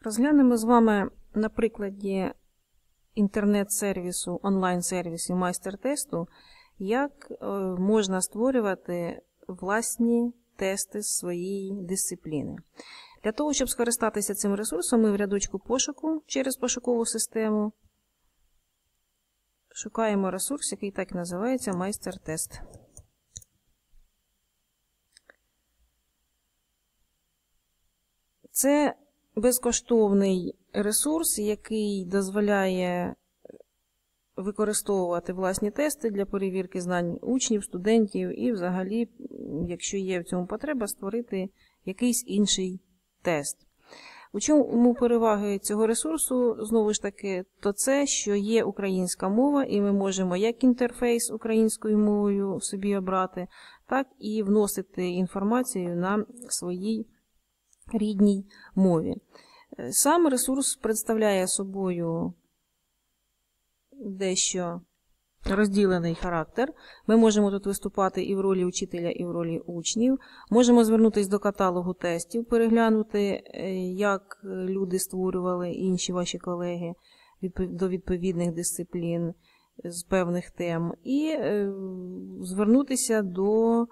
Розглянемо з вами на прикладі інтернет-сервісу, онлайн-сервісу майстер-тесту, як е, можна створювати власні тести своєї дисципліни. Для того, щоб скористатися цим ресурсом, ми в рядочку пошуку через пошукову систему шукаємо ресурс, який так і називається майстер-тест. Це безкоштовний ресурс, який дозволяє використовувати власні тести для перевірки знань учнів, студентів і, взагалі, якщо є в цьому потреба, створити якийсь інший тест. У чому переваги цього ресурсу, знову ж таки, то це, що є українська мова, і ми можемо як інтерфейс українською мовою собі обрати, так і вносити інформацію на своїй рідній мові. Сам ресурс представляє собою дещо розділений характер. Ми можемо тут виступати і в ролі учителя, і в ролі учнів. Можемо звернутися до каталогу тестів, переглянути, як люди створювали інші ваші колеги до відповідних дисциплін з певних тем, і звернутися до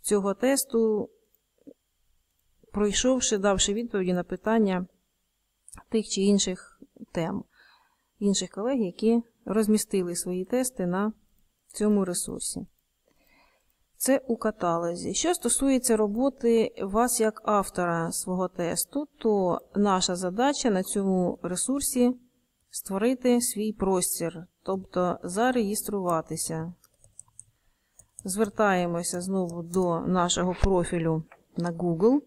цього тесту, пройшовши, давши відповіді на питання тих чи інших тем, інших колег, які розмістили свої тести на цьому ресурсі. Це у каталозі. Що стосується роботи вас як автора свого тесту, то наша задача на цьому ресурсі створити свій простір, тобто зареєструватися. Звертаємося знову до нашого профілю на Google.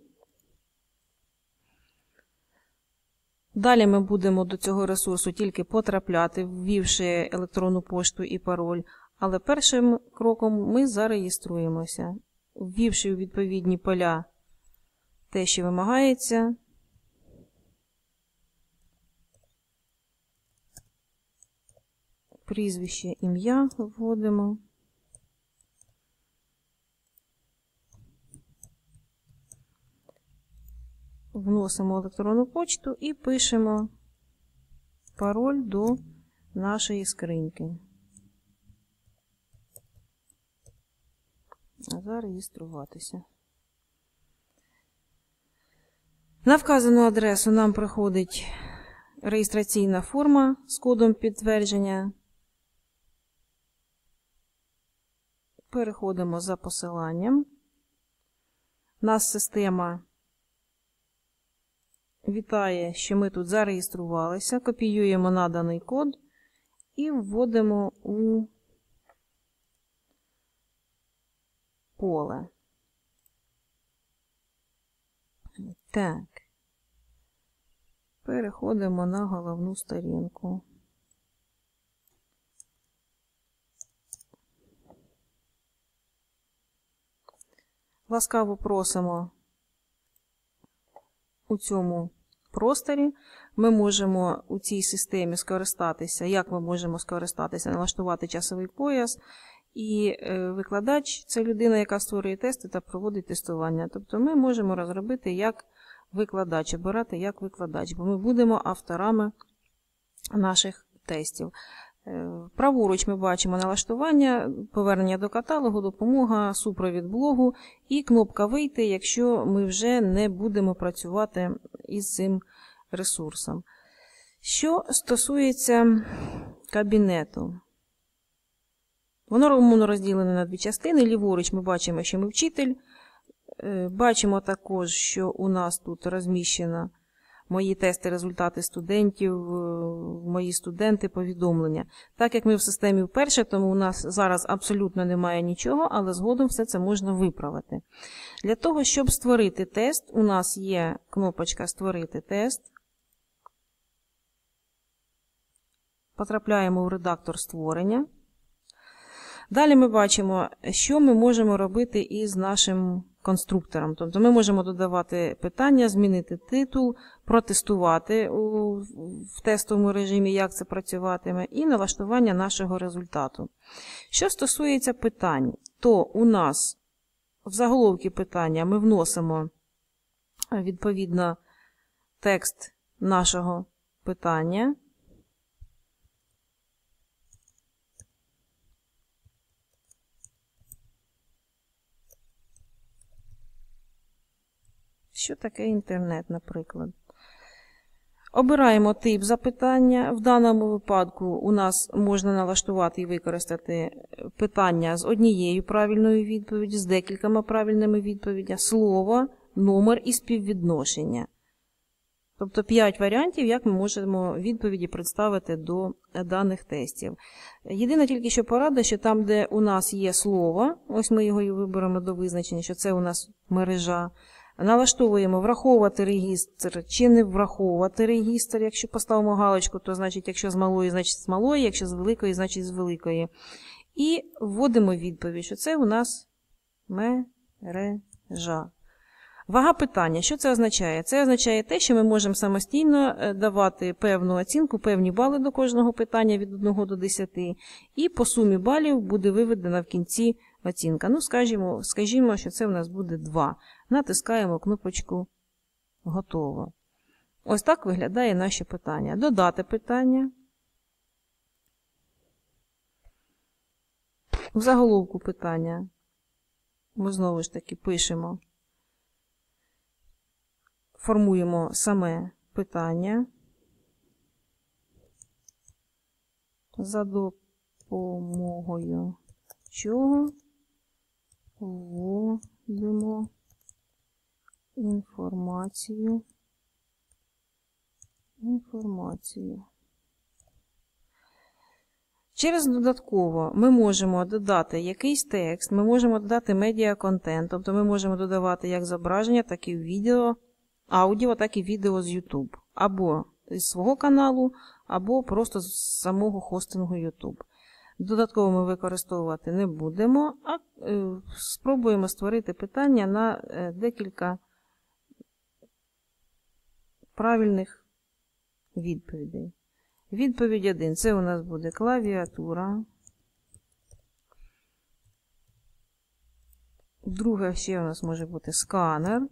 Далі ми будемо до цього ресурсу тільки потрапляти, ввівши електронну пошту і пароль. Але першим кроком ми зареєструємося, ввівши у відповідні поля те, що вимагається. Прізвище, ім'я вводимо. Вносимо електронну почту і пишемо пароль до нашої скриньки. Зареєструватися. На вказану адресу нам приходить реєстраційна форма з кодом підтвердження. Переходимо за посиланням. Нас система вітає, що ми тут зареєструвалися, копіюємо наданий код і вводимо у поле. Так. Переходимо на головну сторінку. Ласкаво просимо у цьому просторі. Ми можемо у цій системі скористатися, як ми можемо скористатися, налаштувати часовий пояс. І е, викладач це людина, яка створює тести та проводить тестування. Тобто ми можемо розробити як викладач, обирати як викладач, бо ми будемо авторами наших тестів. Е, праворуч ми бачимо налаштування, повернення до каталогу, допомога, супровід блогу і кнопка Вийти, якщо ми вже не будемо працювати із цим ресурсом. Що стосується кабінету, воно розділене на дві частини. Ліворуч ми бачимо, що ми вчитель. Е, бачимо також, що у нас тут розміщена мої тести, результати студентів, е, мої студенти, повідомлення. Так як ми в системі вперше, тому у нас зараз абсолютно немає нічого, але згодом все це можна виправити. Для того, щоб створити тест, у нас є кнопочка Створити тест. Потрапляємо в редактор створення. Далі ми бачимо, що ми можемо робити із нашим конструктором. Тобто ми можемо додавати питання, змінити титул, протестувати у, в тестовому режимі, як це працюватиме, і налаштування нашого результату. Що стосується питань, то у нас в заголовки питання ми вносимо відповідно текст нашого питання. Що таке інтернет, наприклад? Обираємо тип запитання. В даному випадку у нас можна налаштувати і використати питання з однією правильною відповіддю, з декількома правильними відповідями, слово, номер і співвідношення. Тобто 5 варіантів, як ми можемо відповіді представити до даних тестів. Єдина тільки що порада, що там, де у нас є слово, ось ми його і виберемо до визначення, що це у нас мережа. Налаштовуємо враховувати регістр чи не враховувати регістр. Якщо поставимо галочку, то значить, якщо з малої, значить з малої, якщо з великої, значить з великої. І вводимо відповідь, що це у нас мережа. Вага питання. Що це означає? Це означає те, що ми можемо самостійно е, давати певну оцінку, певні бали до кожного питання від 1 до 10, і по сумі балів буде виведена в кінці оцінка. Ну, скажімо, скажімо, що це у нас буде 2. Натискаємо кнопочку Готово. Ось так виглядає наше питання. Додати питання. В заголовку питання ми знову ж таки пишемо, формуємо саме питання. За допомогою чого вводимо інформацію. Інформацію. Через додатково ми можемо додати якийсь текст, ми можемо додати медіа-контент, тобто ми можемо додавати як зображення, так і відео, аудіо, так і відео з YouTube. Або з свого каналу, або просто з самого хостингу YouTube. Додатково ми використовувати не будемо, а е, спробуємо створити питання на е, декілька правильних відповідей. Відповідь 1. Це у нас буде клавіатура. Друге ще у нас може бути сканер.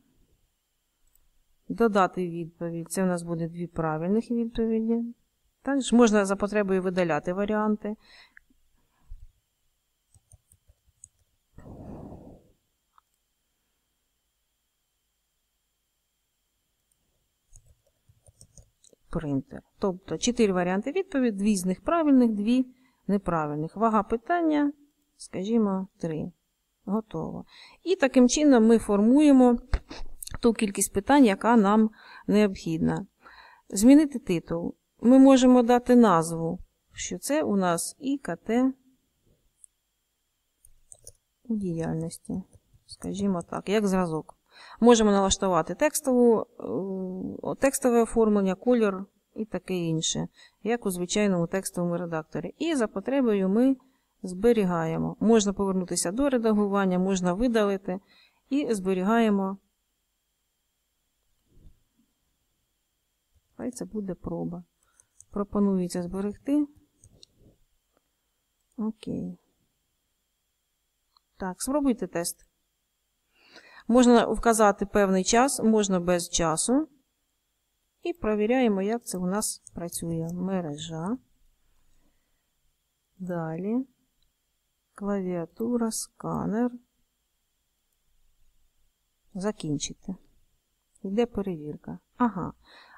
Додати відповідь. Це у нас буде дві правильних відповіді. Також можна за потребою видаляти варіанти. Принтер. Тобто 4 варіанти відповіді, дві з них правильних, дві неправильних. Вага питання, скажімо, 3. Готово. І таким чином ми формуємо ту кількість питань, яка нам необхідна. Змінити титул. Ми можемо дати назву, що це у нас ІКТ у діяльності. Скажімо так, як зразок. Можемо налаштувати текстову, е, текстове оформлення, колір і таке інше, як у звичайному текстовому редакторі. І за потребою ми зберігаємо. Можна повернутися до редагування, можна видалити і зберігаємо. Хай це буде проба. Пропонується зберегти. Окей. Так, спробуйте тест. Можна вказати певний час, можна без часу. І провіряємо, як це у нас працює. Мережа. Далі. Клавіатура, сканер. Закінчити. Йде перевірка. Ага.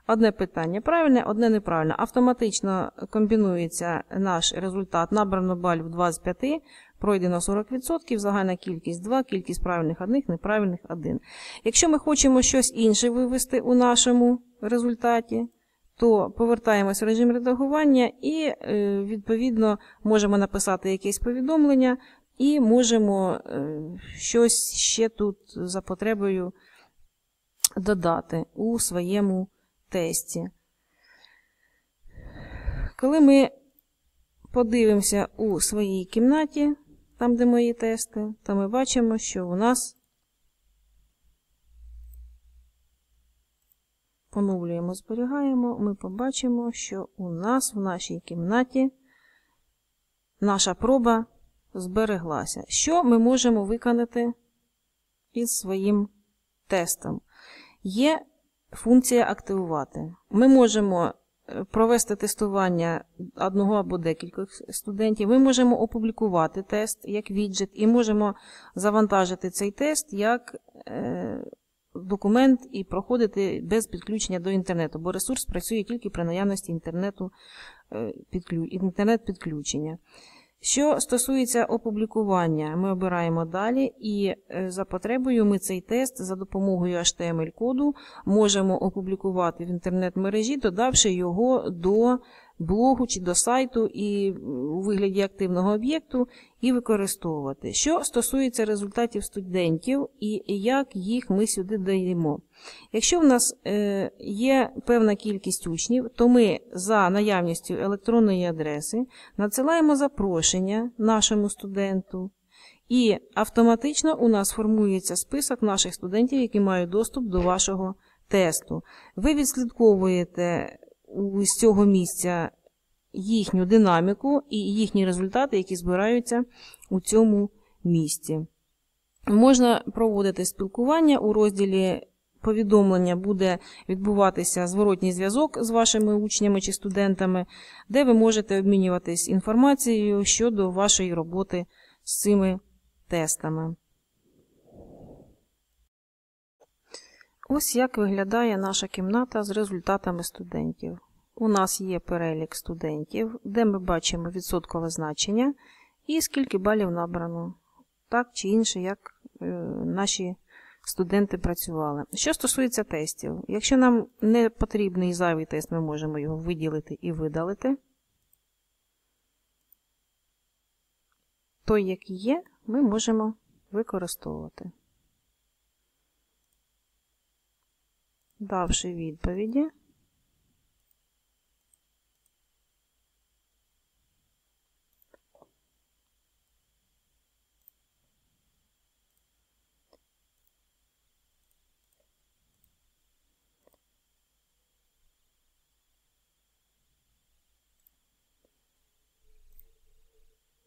Одне питання правильне, одне неправильне. Автоматично комбінується наш результат. Набрано балів 25, пройдено 40%, загальна кількість 2, кількість правильних одних, неправильних 1. Якщо ми хочемо щось інше вивести у нашому результаті, то повертаємось в режим редагування і, е, відповідно, можемо написати якесь повідомлення і можемо е, щось ще тут за потребою додати у своєму тесті. Коли ми подивимося у своїй кімнаті, там, де мої тести, то ми бачимо, що у нас поновлюємо, зберігаємо, ми побачимо, що у нас в нашій кімнаті наша проба збереглася. Що ми можемо виконати із своїм тестом? Є функція активувати. Ми можемо провести тестування одного або декількох студентів. Ми можемо опублікувати тест як віджит, і можемо завантажити цей тест як е, документ і проходити без підключення до інтернету, бо ресурс працює тільки при наявності е, інтернет-підключення. Що стосується опублікування, ми обираємо далі, і е, за потребою ми цей тест за допомогою HTML-коду можемо опублікувати в інтернет-мережі, додавши його до блогу чи до сайту і у вигляді активного об'єкту і використовувати. Що стосується результатів студентів і як їх ми сюди даємо. Якщо в нас е, є певна кількість учнів, то ми за наявністю електронної адреси надсилаємо запрошення нашому студенту, і автоматично у нас формується список наших студентів, які мають доступ до вашого тесту. Ви відслідковуєте з цього місця їхню динаміку і їхні результати, які збираються у цьому місці. Можна проводити спілкування у розділі повідомлення буде відбуватися зворотній зв'язок з вашими учнями чи студентами, де ви можете обмінюватись інформацією щодо вашої роботи з цими тестами. Ось як виглядає наша кімната з результатами студентів. У нас є перелік студентів, де ми бачимо відсоткове значення і скільки балів набрано, так чи інше, як е, наші студенти працювали. Що стосується тестів, якщо нам не потрібний зайвий тест, ми можемо його виділити і видалити. Той, який є, ми можемо використовувати. Давши відповіді.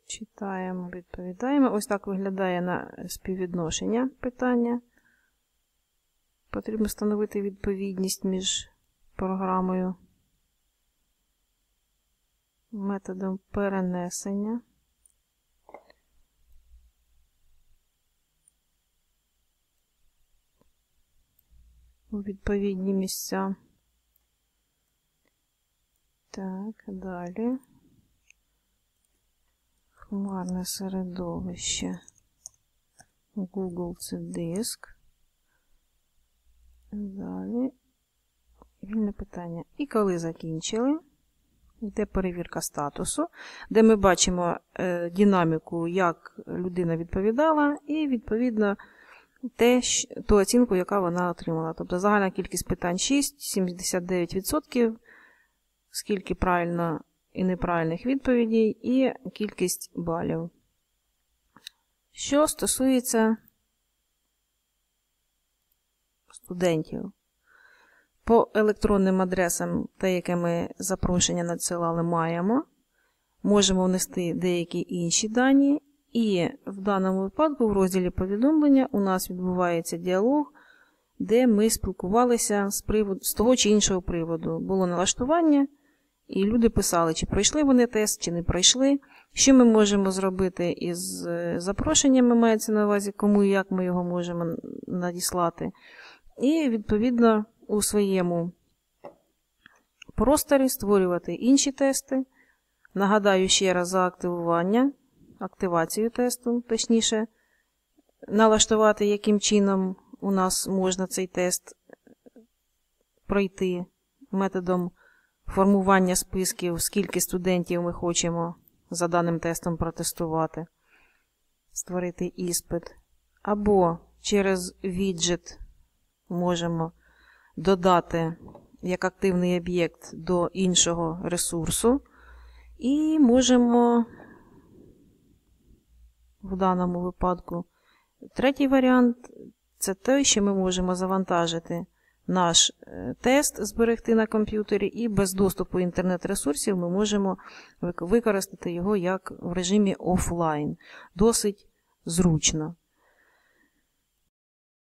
Читаємо, відповідаємо. Ось так виглядає на співвідношення питання. Потрібно встановити відповідність між програмою, методом перенесення. У відповідні місця. Так, далі. Хмарне середовище. Google це диск. Далі. Вільне питання. І коли закінчили, йде перевірка статусу, де ми бачимо е, динаміку, як людина відповідала, і, відповідно, те, ту оцінку, яка вона отримала. Тобто загальна кількість питань 6, 79%, скільки правильно і неправильних відповідей, і кількість балів. Що стосується студентів. По електронним адресам, те, яке ми запрошення надсилали, маємо. Можемо внести деякі інші дані. І в даному випадку, в розділі повідомлення, у нас відбувається діалог, де ми спілкувалися з, приводу, з того чи іншого приводу. Було налаштування, і люди писали, чи пройшли вони тест, чи не пройшли. Що ми можемо зробити із е, запрошеннями, мається на увазі, кому і як ми його можемо надіслати. І, відповідно, у своєму просторі створювати інші тести. Нагадаю ще раз за активування, активацію тесту, точніше, налаштувати, яким чином у нас можна цей тест пройти методом формування списків, скільки студентів ми хочемо за даним тестом протестувати, створити іспит. Або через віджит можемо додати як активний об'єкт до іншого ресурсу. І можемо в даному випадку третій варіант це той, що ми можемо завантажити наш е, тест, зберегти на комп'ютері, і без доступу інтернет-ресурсів ми можемо використати його як в режимі офлайн. Досить зручно.